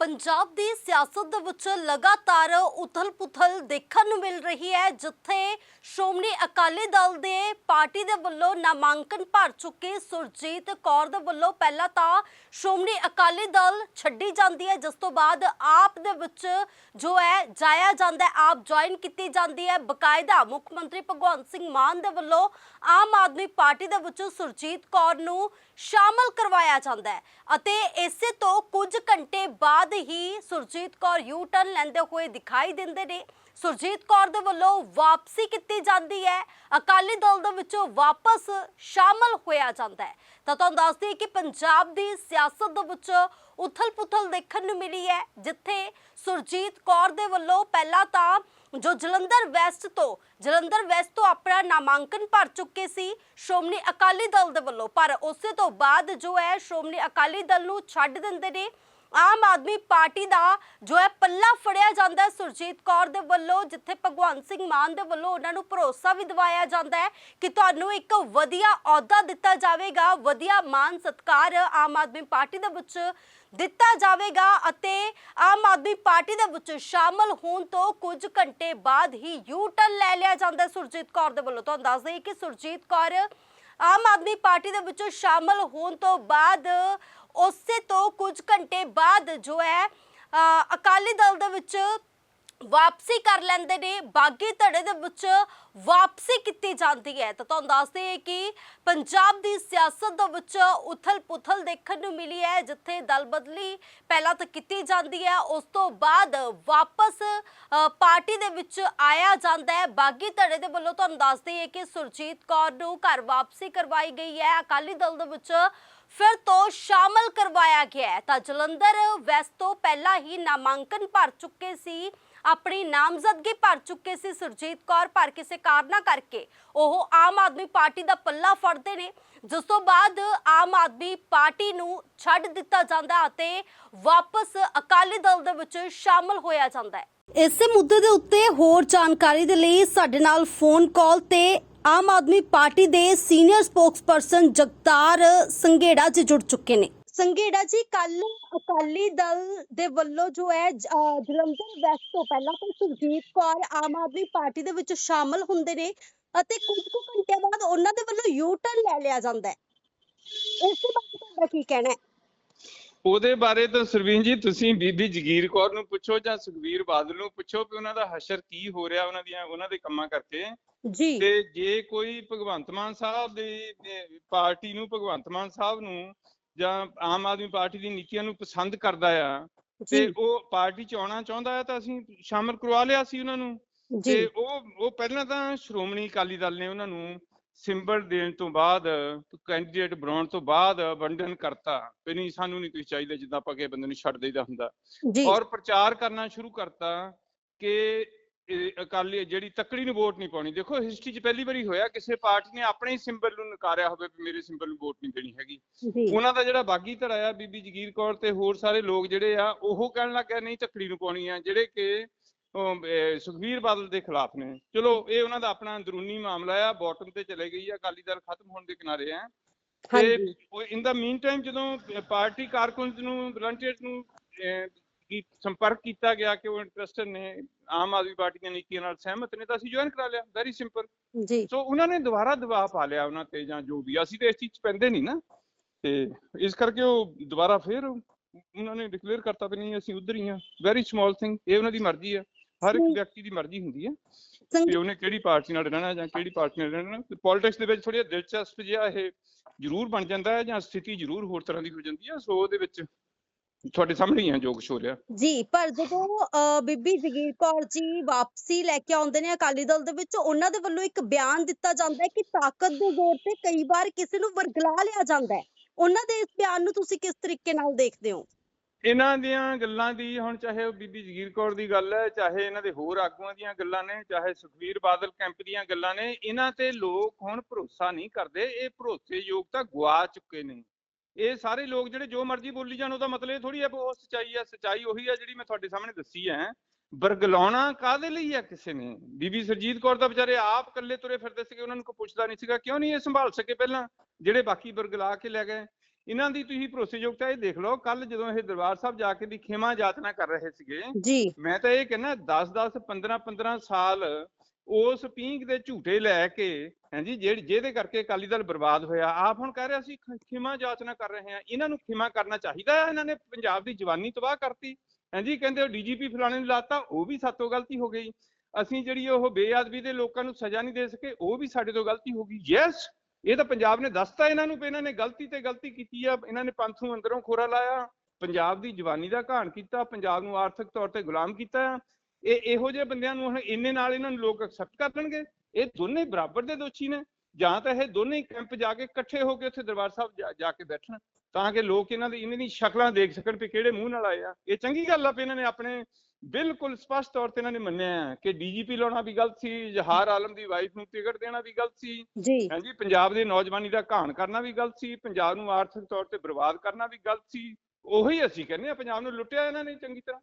ਪੰਜਾਬ ਦੀ ਸਿਆਸਤ ਦੇ ਵਿੱਚ ਲਗਾਤਾਰ ਉਥਲ-ਪੁਥਲ ਦੇਖਣ ਨੂੰ ਮਿਲ ਰਹੀ ਹੈ, ਜਿੱਥੇ ਸ਼੍ਰੋਮਣੀ ਅਕਾਲੀ ਦਲ ਦੇ ਪਾਰਟੀ ਦੇ ਵੱਲੋਂ ਨਾਮਾਂਕਨ ਭਰ ਚੁੱਕੇ ਸੁਰਜੀਤ ਕੌਰ ਦੇ ਵੱਲੋਂ ਪਹਿਲਾਂ ਤਾਂ ਸ਼੍ਰੋਮਣੀ ਅਕਾਲੀ ਦਲ ਛੱਡੀ ਜਾਂਦੀ ਹੈ, ਜਿਸ ਤੋਂ ਬਾਅਦ ਆਪ ਦੇ ਵਿੱਚ ਜੋ ਹੈ ਜਾਇਆ ਜਾਂਦਾ ਹੈ, ਆਪ ਜੁਆਇਨ ਕੀਤੀ ਜਾਂਦੀ ਹੈ। ਬਕਾਇਦਾ ਮੁੱਖ ਮੰਤਰੀ ਭਗਵੰਤ ਸਿੰਘ ਮਾਨ ਦੇ ਵੱਲੋਂ ਆਮ ਆਦਮੀ ਪਾਰਟੀ ਦੇ ਵਿੱਚ ਸੁਰਜੀਤ ਕੌਰ ਨੂੰ ਸ਼ਾਮਲ ਕਰਵਾਇਆ ਜਾਂਦਾ ਹੈ ਅਤੇ ਇਸੇ ਤੋਂ ਕੁਝ ਘੰਟੇ ਬਾਅਦ ਹੀ ਸੁਰਜੀਤ ਕੌਰ ਯੂ ਟਰਨ ਲੈਂਦੇ ਹੋਏ ਦਿਖਾਈ ਦਿੰਦੇ ਨੇ। ਸੁਰਜੀਤ ਕੌਰ ਦੇ ਵੱਲੋਂ ਵਾਪਸੀ ਕੀਤੀ ਜਾਂਦੀ ਹੈ। ਅਕਾਲੀ ਦਲ ਦੇ ਵਿੱਚੋਂ ਵਾਪਸ ਸ਼ਾਮਲ ਹੋਇਆ ਜਾਂਦਾ ਹੈ। ਤਾਂ ਤੁਹਾਨੂੰ ਦੱਸ ਦਈਏ ਕਿ ਪੰਜਾਬ ਦੀ ਸਿਆਸਤ ਦੇ ਵਿੱਚ ਉਥਲ-ਪੁਥਲ ਦੇਖਣ ਨੂੰ ਮਿਲੀ ਹੈ, ਜਿੱਥੇ ਸੁਰਜੀਤ ਕੌਰ ਦੇ ਵੱਲੋਂ ਪਹਿਲਾਂ ਤਾਂ ਜੋ ਜਲੰਧਰ ਵੈਸਟ ਤੋਂ, ਜਲੰਧਰ ਵੈਸਟ ਤੋਂ ਆਪਣਾ ਨਾਮਾਂਕਨ ਭਰ ਚੁੱਕੇ ਸੀ ਸ਼੍ਰੋਮਣੀ ਅਕਾਲੀ ਦਲ ਦੇ ਵੱਲੋਂ। ਪਰ ਉਸੇ ਤੋਂ ਬਾਅਦ ਜੋ ਹੈ, ਸ਼੍ਰੋਮਣੀ ਅਕਾਲੀ ਦਲ ਨੂੰ ਛੱਡ ਦਿੰਦੇ ਨੇ। ਆਮ ਆਦਮੀ ਪਾਰਟੀ ਦਾ ਜੋ ਹੈ ਪੱਲਾ ਫੜਿਆ ਜਾਂਦਾ ਹੈ ਸੁਰਜੀਤ ਕੌਰ ਦੇ ਵੱਲੋਂ, ਜਿੱਥੇ ਭਗਵੰਤ ਸਿੰਘ ਮਾਨ ਦੇ ਵੱਲੋਂ ਉਹਨਾਂ ਨੂੰ ਭਰੋਸਾ ਵੀ ਦਿਵਾਇਆ ਜਾਂਦਾ ਹੈ ਕਿ ਤੁਹਾਨੂੰ ਇੱਕ ਵਧੀਆ ਅਹੁਦਾ ਦਿੱਤਾ ਜਾਵੇਗਾ, ਵਧੀਆ ਮਾਨ ਸਤਕਾਰ ਆਮ ਆਦਮੀ ਪਾਰਟੀ ਦੇ ਵਿੱਚ ਦਿੱਤਾ ਜਾਵੇਗਾ ਅਤੇ ਆਮ ਆਦਮੀ ਪਾਰਟੀ ਦੇ ਵਿੱਚ ਸ਼ਾਮਲ ਹੋਣ ਤੋਂ ਕੁਝ ਘੰਟੇ ਬਾਅਦ ਹੀ ਯੂ ਟਰਨ ਲੈ ਲਿਆ ਜਾਂਦਾ ਹੈ ਸੁਰਜੀਤ ਕੌਰ ਦੇ ਵੱਲੋਂ। ਤੁਹਾਨੂੰ ਦੱਸ ਦਈਏ ਕਿ ਸੁਰਜੀਤ ਕੌਰ ਆਮ ਆਦਮੀ ਪਾਰਟੀ ਦੇ ਵਿੱਚੋਂ ਸ਼ਾਮਲ ਹੋਣ ਤੋਂ ਬਾਅਦ ਉਸੇ ਤੋਂ ਕੁਝ ਘੰਟੇ ਬਾਅਦ ਜੋ ਹੈ ਅਕਾਲੀ ਦਲ ਦੇ ਵਿੱਚ ਵਾਪਸੀ ਕਰ ਲੈਂਦੇ ਨੇ, ਬਾਗੀ ਧੜੇ ਦੇ ਵਿੱਚ ਵਾਪਸੀ ਕੀਤੀ ਜਾਂਦੀ ਹੈ। ਤਾਂ ਤੁਹਾਨੂੰ ਦੱਸਦੇ ਹਾਂ ਕਿ ਪੰਜਾਬ ਦੀ ਸਿਆਸਤ ਦੇ ਵਿੱਚ ਉਥਲ-ਪੁਥਲ ਦੇਖਣ ਨੂੰ ਮਿਲੀ ਹੈ, ਜਿੱਥੇ ਦਲ ਬਦਲੀ ਪਹਿਲਾਂ ਤਾਂ ਕੀਤੀ ਜਾਂਦੀ ਹੈ, ਉਸ ਤੋਂ ਬਾਅਦ ਵਾਪਸ ਪਾਰਟੀ ਦੇ ਵਿੱਚ ਆਇਆ ਜਾਂਦਾ ਹੈ। ਬਾਗੀ ਧੜੇ ਦੇ ਵੱਲੋਂ ਤੁਹਾਨੂੰ ਦੱਸਦੇ ਹਾਂ ਕਿ ਸੁਰਜੀਤ ਕੌਰ ਨੂੰ ਘਰ ਵਾਪਸੀ ਕਰਵਾਈ ਗਈ ਹੈ। ਅਕਾਲੀ ਦਲ ਦੇ ਵਿੱਚ ਫਿਰ ਤੋਂ ਸ਼ਾਮਲ ਕਰਵਾਇਆ ਗਿਆ ਤਾਂ ਜਲੰਧਰ ਵੈਸਟ ਤੋਂ ਪਹਿਲਾਂ ਹੀ ਨਾਮਾਂਕਨ ਭਰ ਚੁੱਕੇ ਸੀ। ਆਪਣੀ ਨਾਮਜ਼ਦਗੀ ਭਰ ਚੁੱਕੇ ਸੀ ਸੁਰਜੀਤ ਕੌਰ, ਪਰ ਕਿਸੇ ਕਾਰਨਾ ਕਰਕੇ ਉਹ ਆਮ ਆਦਮੀ ਪਾਰਟੀ ਦਾ ਪੱਲਾ ਫੜਦੇ ਨੇ, ਜਿਸ ਤੋਂ ਬਾਅਦ ਆਮ ਆਦਮੀ ਪਾਰਟੀ ਨੂੰ ਛੱਡ ਦਿੱਤਾ ਜਾਂਦਾ ਅਤੇ ਵਾਪਸ ਅਕਾਲੀ ਦਲ ਦੇ ਵਿੱਚ ਸ਼ਾਮਲ ਹੋਇਆ ਜਾਂਦਾ ਹੈ। ਇਸੇ ਮੁੱਦੇ ਦੇ ਉੱਤੇ ਹੋਰ ਜਾਣਕਾਰੀ ਦੇ ਲਈ ਸਾਡੇ ਨਾਲ ਫੋਨ ਕਾਲ ਤੇ ਆਮ ਆਦਮੀ ਪਾਰਟੀ ਦੇ ਸੀਨੀਅਰ ਸਪੋਕਸਪਰਸਨ ਜਗਤਾਰ ਸੰਘੇੜਾ ਜੀ ਜੁੜ ਚੁੱਕੇ ਨੇ। ਸੰਘੇੜਾ ਜੀ ਕੱਲ ਅਕਾਲੀ ਦਲ ਦੇ ਵੱਲੋਂ ਜੋ ਹੈ ਜ- ਅਹ ਜਲੰਧਰ ਵੈਸਟ ਤੋਂ ਪਹਿਲਾਂ ਤਾਂ ਸੁਰਜੀਤ ਕੌਰ ਆਮ ਆਦਮੀ ਪਾਰਟੀ ਦੇ ਵਿੱਚ ਸ਼ਾਮਲ ਹੁੰਦੇ ਨੇ ਅਤੇ ਕੁਝ ਕੁ ਘੰਟਿਆਂ ਬਾਅਦ ਉਹਨਾਂ ਦੇ ਵੱਲੋਂ ਯੂ ਟਰਨ ਲੈ ਲਿਆ ਜਾਂਦਾ ਹੈ। ਇਸ ਦੇ ਬਾਰੇ ਤੁਹਾਡਾ ਕੀ ਕਹਿਣਾ ਹੈ? ਉਹਦੇ ਬਾਰੇ ਤਾਂ ਸਰਵੀਨ ਜੀ ਤੁਸੀਂ ਬੀਬੀ ਜਗੀਰ ਕੌਰ ਨੂੰ ਪੁੱਛੋ ਜਾਂ ਸੁਖਵੀਰ ਬਾਦਲ ਨੂੰ ਪੁੱਛੋ ਕਿ ਉਹਨਾਂ ਦਾ ਹਸ਼ਰ ਕੀ ਹੋ ਰਿਹਾ ਉਹਨਾਂ ਦੀਆਂ ਉਹਨਾਂ ਦੇ ਕੰਮਾਂ ਕਰਕੇ। ਜੀ। ਤੇ ਜੇ ਕੋਈ ਭਗਵੰਤ ਮਾਨ ਸਾਹਿਬ ਦੀ ਦੀ ਪਾਰਟੀ ਨੂੰ ਭਗਵੰਤ ਮਾਨ ਸਾਹਿਬ ਨੂੰ ਜਾਂ ਆਮ ਆਦਮੀ ਪਾਰਟੀ ਦੀ ਨੀਤੀਆਂ ਨੂੰ ਪਸੰਦ ਕਰਦਾ ਆ ਤੇ ਉਹ ਪਾਰਟੀ ਚ ਆਉਣਾ ਚਾਹੁੰਦਾ ਹੈ ਤਾਂ ਅਸੀਂ ਸ਼ਾਮਲ ਕਰਵਾ ਲਿਆ ਸੀ ਉਹਨਾਂ ਨੂੰ। ਤੇ ਉਹ ਉਹ ਪਹਿਲਾਂ ਤਾਂ ਸ਼੍ਰੋਮਣੀ ਅਕਾਲੀ ਦਲ ਨੇ ਉਹਨਾਂ ਨੂੰ ਸਿੰਬਲ ਦੇਣ ਤੋਂ ਬਾਅਦ ਕੈਂਡੀਡੇਟ ਬਣਾਉਣ ਤੋਂ ਬਾਅਦ ਵੰਡਨ ਕਰਤਾ। ਵੀ ਨਹੀਂ ਸਾਨੂੰ ਨਹੀਂ ਕੁਝ ਚਾਹੀਦਾ ਜਿੱਦਾਂ ਆਪਾਂ ਕਿਸੇ ਬੰਦੇ ਨੂੰ ਛੱਡ ਦੇਈਦਾ ਹੁੰਦਾ। ਔਰ ਪ੍ਰਚਾਰ ਕਰਨਾ ਸ਼ੁਰੂ ਕਰਤਾ ਕਿ ਅਕਾਲੀ ਜਿਹੜੀ ਤੱਕੜੀ ਨੂੰ ਵੋਟ ਨਹੀਂ ਪਾਉਣੀ। ਦੇਖੋ ਹਿਸਟਰੀ 'ਚ ਪਹਿਲੀ ਵਾਰੀ ਹੋਇਆ ਕਿਸੇ ਪਾਰਟੀ ਨੇ ਆਪਣੇ ਹੀ ਸਿੰਬਲ ਨੂੰ ਨਕਾਰਿਆ ਹੋਵੇ ਵੀ ਮੇਰੇ ਸਿੰਬਲ ਨੂੰ ਵੋਟ ਨਹੀਂ ਦੇਣੀ ਹੈਗੀ। ਉਹਨਾਂ ਦਾ ਜਿਹੜਾ ਬਾਗੀ ਧੜਾ ਆ ਬੀਬੀ ਜਗੀਰ ਕੌਰ ਤੇ ਹੋਰ ਸਾਰੇ ਲੋਕ ਜਿਹੜੇ ਆ ਉਹ ਕਹਿਣ ਲੱਗ ਨਹੀਂ ਤੱਕੜੀ ਨੂੰ ਪਾਉਣੀ ਆ ਜਿਹੜੇ ਕਿ ਸੁਖਬੀਰ ਬਾਦਲ ਦੇ ਖਿਲਾਫ ਨੇ। ਚਲੋ ਇਹ ਉਹਨਾਂ ਦਾ ਆਪਣਾ ਅੰਦਰੂਨੀ ਮਾਮਲਾ ਆ ਬਾਟਮ ਤੇ ਚਲੇ ਗਈ ਆ ਅਕਾਲੀ ਦਲ ਖਤਮ ਹੋਣ ਦੇ ਕਿਨਾਰੇ ਆ। ਤੇ ਇਨ ਦਾ ਮੀਨ ਟਾਈਮ ਜਦੋਂ ਪਾਰਟੀ ਕਾਰਕੁਨਸ ਨੂੰ ਵਲੰਟੀਅਰਸ ਨੂੰ ਸੰਪਰਕ ਕੀਤਾ ਗਿਆ ਕਿ ਉਹ ਇੰਟਰਸਟਡ ਨੇ ਆਮ ਆਦਮੀ ਪਾਰਟੀ ਦੀਆਂ ਨੀਤੀਆਂ ਨਾਲ ਸਹਿਮਤ ਨੇ ਤਾਂ ਅਸੀਂ ਜੁਆਇਨ ਕਰਾ ਲਿਆ ਵੈਰੀ ਸਿੰਪਲ ਜੀ। ਸੋ ਉਹਨਾਂ ਨੇ ਦੁਬਾਰਾ ਦਬਾਅ ਪਾ ਲਿਆ ਉਹਨਾਂ ਤੇ ਜਾਂ ਜੋ ਵੀ ਅਸੀਂ ਤੇ ਇਸ ਚੀਜ਼ 'ਚ ਪੈਂਦੇ ਨਹੀਂ ਨਾ। ਤੇ ਇਸ ਕਰਕੇ ਉਹ ਦੁਬਾਰਾ ਫੇਰ ਉਹਨਾਂ ਨੇ ਡਿਕਲੇਅਰ ਕਰਤਾ ਵੀ ਨਹੀਂ ਅਸੀਂ ਉਧਰ ਹੀ ਆ ਵੈਰੀ ਸਮਾਲ ਥਿੰਗ ਇਹ ਉਹਨਾਂ ਦੀ ਮਰਜ਼ੀ ਆ ਹਰ ਇੱਕ। ਵਿਅਕਤੀ ਦੀ ਮਰਜ਼ੀ ਹੁੰਦੀ ਹੈ। ਕਿ ਉਹਨੇ ਕਿਹੜੀ ਪਾਰਟੀ ਨਾਲ ਰਹਿਣਾ ਜਾਂ ਕਿਹੜੀ ਪਾਰਟੀ ਨਾਲ ਰਹਿਣਾ। ਪੋਲਿਟਿਕਸ ਦੇ ਵਿੱਚ ਥੋੜੀ ਦਿਲਚਸਪ ਜਿਹਾ ਇਹ ਜ਼ਰੂਰ ਬਣ ਜਾਂਦਾ ਹੈ ਜਾਂ ਸਥਿਤੀ ਜ਼ਰੂਰ ਹੋਰ ਤਰ੍ਹਾਂ ਦੀ ਹੋ ਜਾਂਦੀ ਹੈ। ਸੋ ਉਹਦੇ ਵਿੱਚ ਤੁਹਾਡੇ ਸਾਹਮਣੇ ਹੀ ਹੈ ਜੋ ਕੁਛ ਹੋ ਰਿਹਾ। ਜੀ ਪਰ ਜਦੋਂ ਅਹ, ਬੀਬੀ ਜਗੀਰ ਕੌਰ ਜੀ ਵਾਪਸੀ ਲੈ ਕੇ ਆਉਂਦੇ ਨੇ ਅਕਾਲੀ ਦਲ ਦੇ ਵਿੱਚ ਉਹਨਾਂ ਦੇ ਵੱਲੋਂ ਇੱਕ ਬਿਆਨ ਦਿੱਤਾ ਜਾਂਦਾ ਹੈ ਕਿ ਤਾਕਤ ਦੇ ਜ਼ੋਰ ਤੇ ਕਈ ਵਾਰ ਕਿਸੇ ਨੂੰ ਵਰਗਲਾ ਲਿਆ ਜਾਂਦਾ ਹੈ। ਉਹਨਾਂ ਦੇ ਇਸ ਬਿਆਨ ਨੂੰ ਤੁਸੀਂ ਕਿਸ ਤਰੀਕੇ ਨਾਲ ਦੇਖਦੇ ਹੋ? ਇਹਨਾਂ ਦੀਆਂ ਗੱਲਾਂ ਦੀ ਹੁਣ ਚਾਹੇ ਉਹ ਬੀਬੀ ਜਗੀਰ ਕੌਰ ਦੀ ਗੱਲ ਹੈ ਚਾਹੇ ਇਹਨਾਂ ਦੇ ਹੋਰ ਆਗੂਆਂ ਦੀਆਂ ਗੱਲਾਂ ਨੇ ਚਾਹੇ ਸੁਖਵੀਰ ਬਾਦਲ ਕੈਂਪ ਦੀਆਂ ਗੱਲਾਂ ਨੇ ਇਹਨਾਂ ਤੇ ਲੋਕ ਹੁਣ ਭਰੋਸਾ ਨਹੀਂ ਕਰਦੇ ਇਹ ਭਰੋਸੇਯੋਗ ਤਾਂ ਗਵਾ ਚੁੱਕੇ ਨੇ। ਇਹ ਸਾਰੇ ਲੋਕ ਜਿਹੜੇ ਜੋ ਮਰਜ਼ੀ ਬੋਲੀ ਜਾਣ ਉਹਦਾ ਮਤਲਬ ਇਹ ਥੋੜੀ ਹੈ ਵੀ ਉਹ ਸੱਚਾਈ ਹੈ ਸੱਚਾਈ ਉਹੀ ਹੈ ਜਿਹੜੀ ਮੈਂ ਤੁਹਾਡੇ ਸਾਹਮਣੇ ਦੱਸੀ ਹੈ। ਬਰਗਲਾਉਣਾ ਕਾਦੇ ਲਈ ਆ ਕਿਸੇ ਨੇ? ਬੀਬੀ ਸਰਜੀਤ ਕੌਰ ਤਾਂ ਵਿਚਾਰੇ ਆਪ ਇਕੱਲੇ ਤੁਰੇ ਫਿਰਦੇ ਸੀਗੇ ਉਹਨਾਂ ਨੂੰ ਕੋਈ ਪੁੱਛਦਾ ਨਹੀਂ ਸੀਗਾ ਕਿਉਂ ਨਹੀਂ ਇਹ ਸੰਭਾਲ ਸਕੇ ਪਹਿਲਾਂ ਜਿਹੜੇ ਬਾਕੀ ਬਰਗਲਾ ਕੇ ਲੈ ਗਏ? ਇਹਨਾਂ ਦੀ ਤੁਸੀਂ ਭਰੋਸੇਯੋਗਤਾ ਇਹ ਦੇਖ ਲਓ ਕੱਲ ਜਦੋਂ ਇਹ ਦਰਬਾਰ ਸਾਹਿਬ ਜਾ ਕੇ ਦੀ ਖਿਮਾ ਯਾਤਨਾ ਕਰ ਰਹੇ ਸੀਗੇ ਮੈਂ ਤਾਂ ਇਹ ਕਹਿੰਦਾ 10 10 15 15 ਸਾਲ ਉਸ ਪੀਂਘ ਦੇ ਝੂਟੇ ਲੈ ਕੇ, ਹਾਂਜੀ ਜਿਹੜੀ ਜਿਹਦੇ ਕਰਕੇ ਅਕਾਲੀ ਦਲ ਬਰਬਾਦ ਹੋਇਆ, ਆਪ ਹੁਣ ਕਹਿ ਰਿਹਾ ਸੀ ਖਿਮਾ ਜਾਚਨਾ ਕਰ ਰਹੇ ਹਾਂ। ਇਹਨਾਂ ਨੂੰ ਖਿਮਾ ਕਰਨਾ ਚਾਹੀਦਾ ਹੈ। ਇਹਨਾਂ ਨੇ ਪੰਜਾਬ ਦੀ ਜਵਾਨੀ ਤਬਾਹ ਕਰਤੀ। ਹਾਂਜੀ, ਕਹਿੰਦੇ ਉਹ ਡੀਜੀਪੀ ਫਲਾਣੇ ਨੂੰ ਲਾਤਾ, ਉਹ ਵੀ ਸਾਤੋਂ ਗਲਤੀ ਹੋ ਗਈ। ਅਸੀਂ ਜਿਹੜੀ ਉਹ ਬੇਅਦਬੀ ਦੇ ਲੋਕਾਂ ਨੂੰ ਸਜ਼ਾ ਨਹੀਂ ਦੇ ਸਕੇ, ਉਹ ਵੀ ਸਾਡੇ ਤੋਂ ਗਲਤੀ ਹੋ ਗਈ। ਯੈਸ ਇਹ ਤਾਂ ਪੰਜਾਬ ਨੇ ਦੱਸਤਾ ਇਹਨਾਂ ਨੂੰ ਵੀ ਇਹਨਾਂ ਨੇ ਗਲਤੀ ਤੇ ਗਲਤੀ ਕੀਤੀ ਆ। ਇਹਨਾਂ ਨੇ ਪੰਥ ਨੂੰ ਅੰਦਰੋਂ ਖੋਰਾ ਲਾਇਆ। ਪੰਜਾਬ ਦੀ ਜਵਾਨੀ ਦਾ ਘਾਣ ਕੀਤਾ। ਪੰਜਾਬ ਨੂੰ ਆਰਥਿਕ ਤੌਰ ਤੇ ਗੁਲਾਮ ਕੀਤਾ। ਇਹ ਇਹੋ ਜਿਹੇ ਬੰਦਿਆਂ ਨੂੰ ਹੁਣ ਇੰਨੇ ਨਾਲ ਇਹਨਾਂ ਨੂੰ ਲੋਕ ਐਕਸੈਪਟ ਕਰ ਲੈਣਗੇ? ਇਹ ਦੋਨੇ ਬਰਾਬਰ ਦੇ ਦੋਸ਼ੀ ਨੇ। ਜਾਂ ਤਾਂ ਇਹ ਦੋਨੇ ਕੈਂਪ ਜਾ ਕੇ ਇਕੱਠੇ ਹੋ ਕੇ ਉੱਥੇ ਦਰਬਾਰ ਸਾਹਿਬ ਜਾ- ਕੇ ਬੈਠਣ ਤਾਂ ਕਿ ਲੋਕ ਇਹਨਾਂ ਦੀ ਇਹਨਾਂ ਦੀ ਸ਼ਕਲਾਂ ਦੇਖ ਸਕਣ ਵੀ ਕਿਹੜੇ ਮੂੰਹ ਨਾਲ ਆਏ ਆ। ਇਹ ਚੰਗੀ ਗੱਲ ਆ ਵੀ ਇਹਨਾਂ ਨੇ ਆਪਣੇ ਬਿਲਕੁਲ ਸਪਸ਼ਟ ਤੌਰ ਤੇ ਇਹਨਾਂ ਨੇ ਮੰਨਿਆ ਕਿ ਡੀਜੀਪੀ ਲਾਉਣਾ ਵੀ ਗਲਤ ਸੀ ਜਹਾਰ ਆਲਮ ਦੀ ਵਾਈਫ ਨੂੰ ਟਿਕਟ ਦੇਣਾ ਵੀ ਗਲਤ ਸੀ। ਹਾਂਜੀ ਪੰਜਾਬ ਦੇ ਨੌਜਵਾਨੀ ਦਾ ਘਾਣ ਕਰਨਾ ਵੀ ਗਲਤ ਸੀ ਪੰਜਾਬ ਨੂੰ ਆਰਥਿਕ ਤੌਰ ਤੇ ਬਰਬਾਦ ਕਰਨਾ ਵੀ ਗਲਤ ਸੀ। ਉਹੀ ਅਸੀਂ ਕਹਿੰਦੇ ਆ ਪੰਜਾਬ ਨੂੰ ਲੁੱਟਿਆ ਇਹਨਾਂ ਨੇ ਚੰਗੀ ਤਰ੍ਹਾਂ।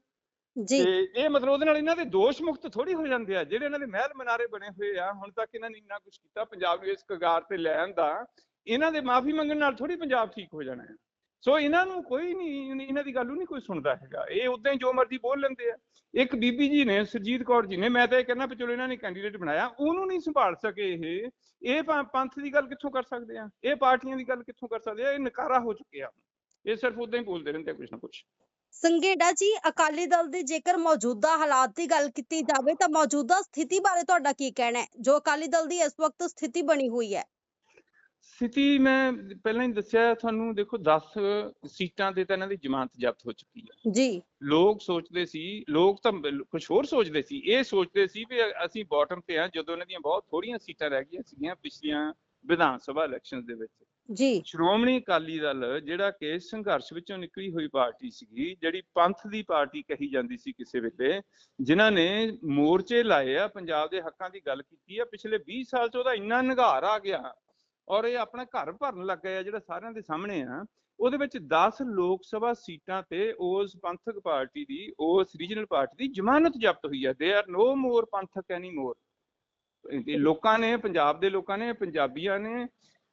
ਜੀ। ਤੇ ਇਹ ਮਤਲਬ ਉਹਦੇ ਨਾਲ ਇਹਨਾਂ ਦੇ ਦੋਸ਼ ਮੁਕਤ ਥੋੜੀ ਹੋ ਜਾਂਦੇ ਆ, ਜਿਹੜੇ ਇਹਨਾਂ ਦੇ ਮਹਿਲ ਮਨਾਰੇ ਬਣੇ ਹੋਏ ਆ, ਹੁਣ ਤੱਕ ਇਹਨਾਂ ਨੇ ਇੰਨਾ ਕੁਝ ਕੀਤਾ ਪੰਜਾਬ ਨੂੰ ਇਸ ਕਗਾਰ ਤੇ ਲੈਣ ਦਾ, ਇਹਨਾਂ ਦੇ ਮਾਫੀ ਮੰਗਣ ਨਾਲ ਥੋੜੀ ਪੰਜਾਬ ਠੀਕ ਹੋ ਜਾਣਾ ਹੈ। ਸੋ ਇਹਨਾਂ ਨੂੰ ਕੋਈ ਨਹੀਂ, ਇਹਨਾਂ ਦੀ ਗੱਲ ਨੂੰ ਨਹੀਂ ਕੋਈ ਸੁਣਦਾ ਹੈਗਾ। ਇਹ ਉਦਾਂ ਹੀ ਜੋ ਮਰਜ਼ੀ ਬੋਲ ਲੈਂਦੇ ਆ। ਇੱਕ ਬੀਬੀ ਜੀ ਨੇ, ਸਰਜੀਤ ਕੌਰ ਜੀ ਨੇ, ਮੈਂ ਤਾਂ ਇਹ ਕਹਿੰਦਾ ਚਲੋ ਇਹਨਾਂ ਨੇ ਕੈਂਡੀਡੇਟ ਬਣਾਇਆ, ਉਹਨੂੰ ਨਹੀਂ ਸੰਭਾਲ ਸਕੇ ਇਹ। ਇਹ ਪੰਥ ਦੀ ਗੱਲ ਕਿੱਥੋਂ ਕਰ ਸਕਦੇ ਆ? ਇਹ ਪਾਰਟੀਆਂ ਦੀ ਗੱਲ ਕਿੱਥੋਂ ਕਰ ਸਕਦੇ ਆ? ਇਹ ਨਕਾਰਾ ਹੋ ਚੁੱਕੇ ਆ ਇਹ ਸਿਰਫ ਉਦਾਂ ਹੀ ਬੋਲਦੇ ਰਹਿੰਦੇ ਆ ਕੁਛ ਨਾ ਕੁਛ। ਸੰਘੇੜਾ ਜੀ ਅਕਾਲੀ ਦਲ ਦੀ ਜੇਕਰ ਮੌਜੂਦਾ ਹਾਲਾਤ ਦੀ ਗੱਲ ਕੀਤੀ ਜਾਵੇ ਤਾਂ ਮੌਜੂਦਾ ਸਥਿਤੀ ਬਾਰੇ ਤੁਹਾਡਾ ਕੀ ਕਹਿਣਾ ਹੈ? ਜੋ ਅਕਾਲੀ ਦਲ ਦੀ ਇਸ ਵਕਤ ਸਥਿਤੀ ਬਣੀ ਹੋਈ ਹੈ। ਸਥਿਤੀ ਮੈਂ ਪਹਿਲਾਂ ਹੀ ਦੱਸਿਆ ਤੁਹਾਨੂੰ ਦੇਖੋ 10 ਸੀਟਾਂ ਤੇ ਤਾਂ ਇਹਨਾਂ ਦੀ ਜ਼ਮਾਨਤ ਜ਼ਬਤ ਹੋ ਚੁੱਕੀ ਹੈ। ਜੀ। ਲੋਕ ਸੋਚਦੇ ਸੀ ਲੋਕ ਤਾਂ ਕੁਝ ਹੋਰ ਸੋਚਦੇ ਸੀ ਇਹ ਸੋਚਦੇ ਸੀ ਵੀ ਅਸੀਂ ਬਾਟਮ ਤੇ ਆ ਜਦੋਂ ਇਹਨਾਂ ਦੀਆਂ ਬਹੁਤ ਥੋੜੀਆਂ ਸੀਟਾਂ ਰਹਿ ਗਈਆਂ ਸੀਗੀਆਂ ਪਿਛਲੀਆਂ ਵਿਧਾਨ ਸਭਾ ਇਲੈਕਸ਼ਨਸ ਦੇ ਵਿੱਚ। ਜੀ। ਸ਼੍ਰੋਮਣੀ ਅਕਾਲੀ ਦਲ, ਜਿਹੜਾ ਕਿ ਸੰਘਰਸ਼ ਵਿੱਚੋਂ ਨਿਕਲੀ ਹੋਈ ਪਾਰਟੀ ਸੀਗੀ, ਜਿਹੜੀ ਪੰਥ ਦੀ ਪਾਰਟੀ ਕਹੀ ਜਾਂਦੀ ਸੀ ਕਿਸੇ ਵੇਲੇ, ਜਿਨ੍ਹਾਂ ਨੇ ਮੋਰਚੇ ਲਾਏ ਆ, ਪੰਜਾਬ ਦੇ ਹੱਕਾਂ ਦੀ ਗੱਲ ਕੀਤੀ ਆ, ਪਿਛਲੇ 20 ਸਾਲ ਚ ਉਹਦਾ ਇੰਨਾ ਨਿਘਾਰ ਆ ਗਿਆ, ਔਰ ਇਹ ਆਪਣਾ ਘਰ ਭਰਨ ਲੱਗ ਗਏ ਜਿਹੜਾ ਸਾਰਿਆਂ ਦੇ ਸਾਹਮਣੇ ਆ, ਉਹਦੇ ਵਿੱਚ 10 ਲੋਕ ਸਭਾ ਸੀਟਾਂ ਤੇ ਉਸ ਪੰਥਕ ਪਾਰਟੀ ਦੀ, ਉਸ ਰੀਜਨਲ ਪਾਰਟੀ ਦੀ ਜ਼ਮਾਨਤ ਜ਼ਬਤ ਹੋਈ ਆ। ਦੇ ਆਰ ਨੋ ਮੋਰ ਪੰਥਕ ਐਨੀ ਮੋਰ ਲੋਕਾਂ ਨੇ, ਪੰਜਾਬ ਦੇ ਲੋਕਾਂ ਨੇ, ਪੰਜਾਬੀਆਂ ਨੇ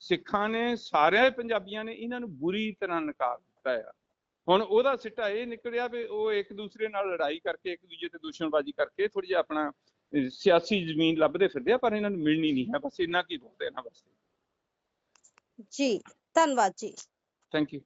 ਸਿੱਖਾਂ ਨੇ ਸਾਰੇ ਪੰਜਾਬੀਆਂ ਨੇ ਇਹਨਾਂ ਨੂੰ ਬੁਰੀ ਤਰ੍ਹਾਂ ਨਕਾਰ ਦਿੱਤਾ ਆ। ਹੁਣ ਉਹਦਾ ਸਿੱਟਾ ਇਹ ਨਿਕਲਿਆ ਵੀ ਉਹ ਇੱਕ ਦੂਸਰੇ ਨਾਲ ਲੜਾਈ ਕਰਕੇ ਇੱਕ ਦੂਜੇ ਤੇ ਦੁਸ਼ਮਣਬਾਜ਼ੀ ਕਰਕੇ ਥੋੜੀ ਜਿਹਾ ਆਪਣਾ ਸਿਆਸੀ ਜ਼ਮੀਨ ਲੱਭਦੇ ਫਿਰਦੇ ਆ ਪਰ ਇਹਨਾਂ ਨੂੰ ਮਿਲਣੀ ਨਹੀਂ ਹੈ। ਬਸ ਇੰਨਾ ਕੀ ਬੋਲਦੇ ਇਹਨਾਂ ਵਾਸਤੇ ਜੀ ਧੰਨਵਾਦ ਜੀ। Thank you